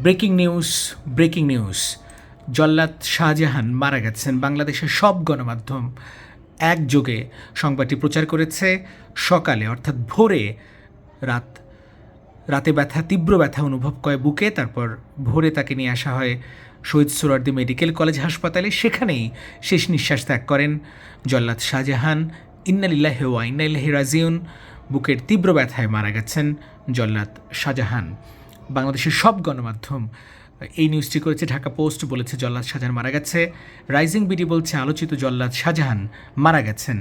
Breaking news breaking news. জল্লাদ শাহজাহান মারা গেছেন বাংলাদেশের সব গণমাধ্যম একযোগে। সংবাদটি প্রচার করেছে সকালে, অর্থাৎ ভোরে রাত। রাতে ব্যথা, তীব্র ব্যথা অনুভব করে বুকে, তারপর ভোরে তাকে নিয়ে আসা হয় শহীদ সোরার্দি মেডিকেল কলেজ হাসপাতালে। সেখানেই শেষ নিঃশ্বাস ত্যাগ করেন জল্লাদ শাহজাহান। ইন্নালিল্লাহ ওয়া ইন্নাইল্লাহি রাজিউন। বুকের তীব্র ব্যথায় মারা গেছেন জল্লাদ শাহজাহান। বাংলাদেশের সব গণমাধ্যম এই নিউজটি করেছে। ঢাকা পোস্ট বলেছে, জল্লাদ শাহজাহান মারা গেছে। রাইজিং বিডি বলছে, আলোচিত জল্লাদ শাহজাহান মারা গেছেন।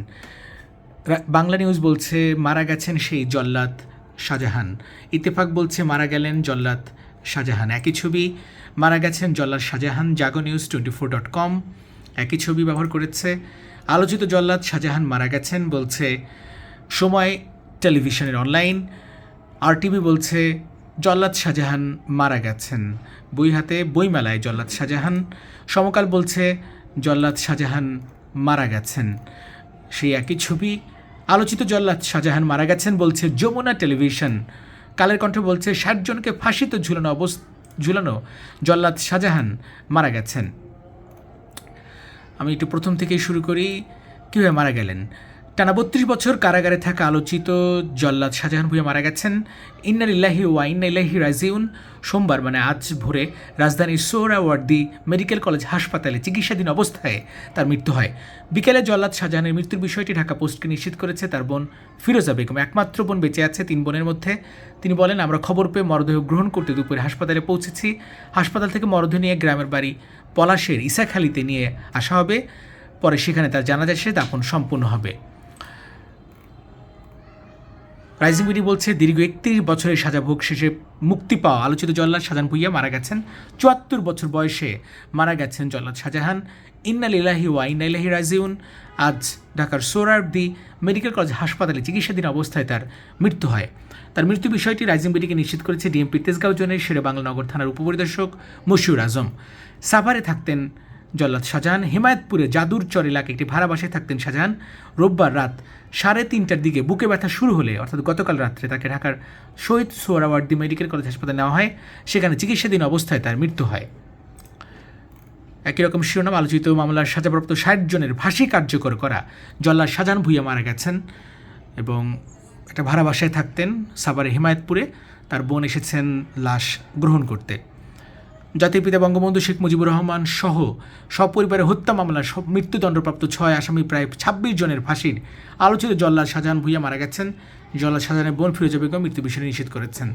বাংলা নিউজ বলছে, মারা গেছেন সেই জল্লাদ শাহজাহান। ইত্তেফাক বলছে, মারা গেলেন জল্লাদ শাহজাহান। একই ছবি, মারা গেছেন জল্লাদ Shahjahan, Jago news twenty four dot com একই ছবি ব্যবহার করেছে, আলোচিত জল্লাদ শাহজাহান মারা গেছেন বলছে, সময় টেলিভিশনের অনলাইন আরটিভি বলছে জল্লাদ শাহজাহান মারা গেছেন। বই হাতে বইমেলায় জল্লাদ শাহজাহান। সমকাল বলছে, জল্লাদ শাহজাহান মারা গেছেন। সেই একই ছবি, আলোচিত জল্লাদ শাহজাহান মারা গেছেন বলছে যমুনা টেলিভিশন। কালের কণ্ঠ বলছে ষাটজনকে ফাঁসিতে ঝুলানো অবস ঝুলানো জল্লাদ শাহজাহান মারা গেছেন। আমি একটু প্রথম থেকেই শুরু করি, কীভাবে মারা গেলেন? টানা বত্রিশ বছর কারাগারে থাকা আলোচিত জল্লাদ শাহজাহান ভুঁইয়া মারা গেছেন। ইন্নার ইল্লাহি ওয়া ইন্না ইল্লাহি রাজিউন। সোমবার মানে আজ ভোরে রাজধানীর সোহরাওয়ার্দি মেডিকেল কলেজ হাসপাতালে চিকিৎসাধীন অবস্থায় তার মৃত্যু হয়। বিকেলে জল্লাদ শাহজাহানের মৃত্যুর বিষয়টি ঢাকা পোস্টকে নিশ্চিত করেছে তার বোন ফিরোজা বেগম। একমাত্র বোন বেঁচে আছে তিন বোনের মধ্যে। তিনি বলেন, আমরা খবর পেয়ে মরদেহ গ্রহণ করতে দুপুরে হাসপাতালে পৌঁছেছি। হাসপাতাল থেকে মরদেহ নিয়ে গ্রামের বাড়ি পলাশের ইসাখালিতে নিয়ে আসা হবে। পরে সেখানে তার জানাজা শেষে দাফন সম্পূর্ণ হবে। রাইজিং বিডি বলছে, দীর্ঘ একত্রিশ বছরের সাজা ভোগ শেষে মুক্তি পাওয়া আলোচিত জল্লাদ শাহজাহান ভুইয়া মারা গেছেন। চুয়াত্তর বছর বয়সে মারা গেছেন জল্লাদ শাহজাহান। ইন্না লিলাহি ওয়া ইন্না ইলাহি রাজিউন। আজ ঢাকার সোরারদি মেডিকেল কলেজ হাসপাতালে চিকিৎসাধীন অবস্থায় তার মৃত্যু হয়। তার মৃত্যু বিষয়টি রাইজিং বিডিকে নিশ্চিত করেছে ডিএমপি তেজগাঁও জোনের শেরে বাংলা নগর থানার উপপরিদর্শক মশিউর আজম। সাভারে থাকতেন জল্লাদ শাহজাহান হেমায়তপুরে জাদুর চর এলাকায় একটি ভাড়া বাসায় থাকতেন শাহজাহান। রোববার রাত সাড়ে তিনটার দিকে বুকে ব্যথা শুরু হলে, অর্থাৎ গতকাল রাত্রে তাকে ঢাকার শহীদ সোহরাওয়ার্দি মেডিকেল কলেজ হাসপাতালে নেওয়া হয়, সেখানে চিকিৎসাধীন অবস্থায় তার মৃত্যু হয়। একই রকম শিরোনাম, আলোচিত মামলার সাজাপ্রাপ্ত ষাট জনের ফাঁসি কার্যকর করা। জল্লাদ শাহজাহান ভুইয়া মারা গেছেন এবং একটা ভাড়া বাসায় থাকতেন সাভারে হিমায়তপুরে। তার বোন এসেছেন লাশ গ্রহণ করতে। জাতির পিতা বঙ্গবন্ধু শেখ মুজিবুর রহমান সহ সপরিবারে হত্যা মামলার মৃত্যুদণ্ডপ্রাপ্ত ছয় আসামি প্রায় ছাব্বিশ জনের ফাঁসির আলোচিত জল্লাদ শাহজাহান ভুইয়া মারা গেছেন। জল্লাদ শাহজাহানের বোন ফিরোজা বেগম মৃত্যু বিষয়ে নিষেধ করেছেন।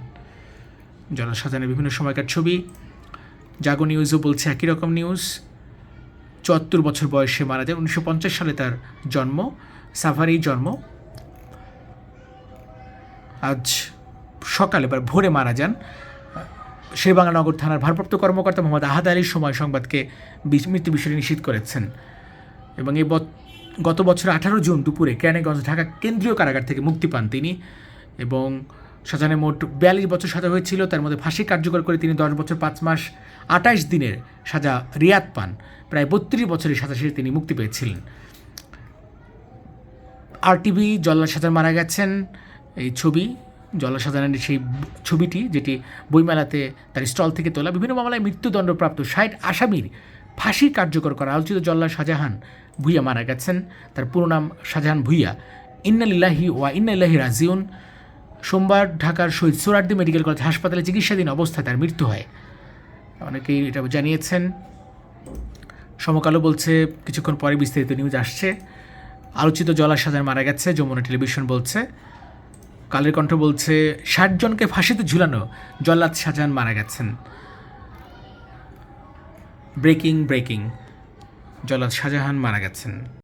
জল্লাদ শাহজাহানের বিভিন্ন সময়কার ছবি, জাগো নিউজও বলছে একই রকম নিউজ। চুয়াত্তর বছর বয়সে মারা যান উনিশশো সালে তার জন্ম, সাভারেই জন্ম। আজ সকালে বা ভোরে মারা যান। শেরবাংলানগর থানার ভারপ্রাপ্ত কর্মকর্তা মোহাম্মদ আহাদ আলীর সময় সংবাদকে মৃত্যু বিষয়টি নিশ্চিত করেছেন। এবং এই গত বছর আঠারো জুন দুপুরে কেরানীগঞ্জ, ঢাকা কেন্দ্রীয় কারাগার থেকে মুক্তি পান তিনি এবং শাহজাহানের মোট বিয়াল্লিশ বছর সাজা হয়েছিল। তার মধ্যে ফাঁসি কার্যকর করে তিনি দশ বছর পাঁচ মাস আঠাশ দিনের সাজা রিয়াদ পান। প্রায় বত্রিশ বছরের সাজা শেষে তিনি মুক্তি পেয়েছিলেন। আরটিভি জল্লাদ সাজান মারা গেছেন। এই ছবি সাজানের সেই ছবিটি, যেটি বইমেলাতে তার স্টল থেকে তোলা বিভিন্ন মামলায় মৃত্যুদণ্ডপ্রাপ্ত ষাট আসামির ফাঁসি কার্যকর করা। আলোচিত জল্লাদ শাহজাহান ভুইয়া মারা গেছেন। তার পুরো নাম শাহজাহান ভুইয়া। ইন্নালিল্লাহি ওয়া ইন্নালিল্লাহি রাজিউন। সোমবার ঢাকার শহীদ সোরার্দি মেডিকেল কলেজ হাসপাতালে চিকিৎসাধীন অবস্থায় তার মৃত্যু হয়। অনেকেই এটা জানিয়েছেন। সমকালও বলছে, কিছুক্ষণ পরে বিস্তারিত নিউজ আসছে। আলোচিত জলা সাজার মারা গেছে, যমুনা টেলিভিশন বলছে। কালের কণ্ঠ বলছে, ষাট জনকে ফাঁসিতে ঝুলানো, জল্লাদ শাহজাহান মারা গেছেন। ব্রেকিং ব্রেকিং, জল্লাদ শাহজাহান মারা গেছেন।